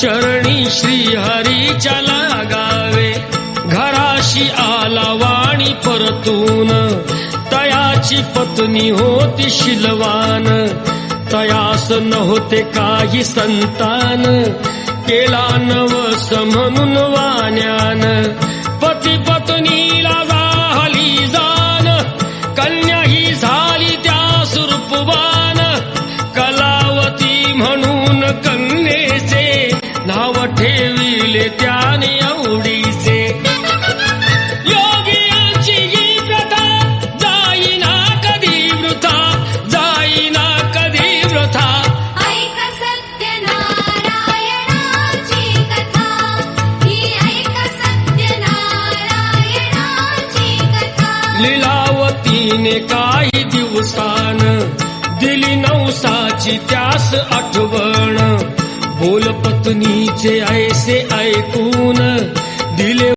चरणी श्री हरीच्या लागावे. घराशी आला वाणी परतून. तयाची पत्नी होती शिलवान. तयास नव्हते काही संतान. केला नवस म्हणून वाण्यान. पती पत्नीला झाली जान. कन्या ही झाली त्या सुरूपवान कलावती म्हणून लिलावतीने काही दिवसान? दिली नवसाची त्यास आठवण. बोल पत्नीचे ऐसे ऐकून दिले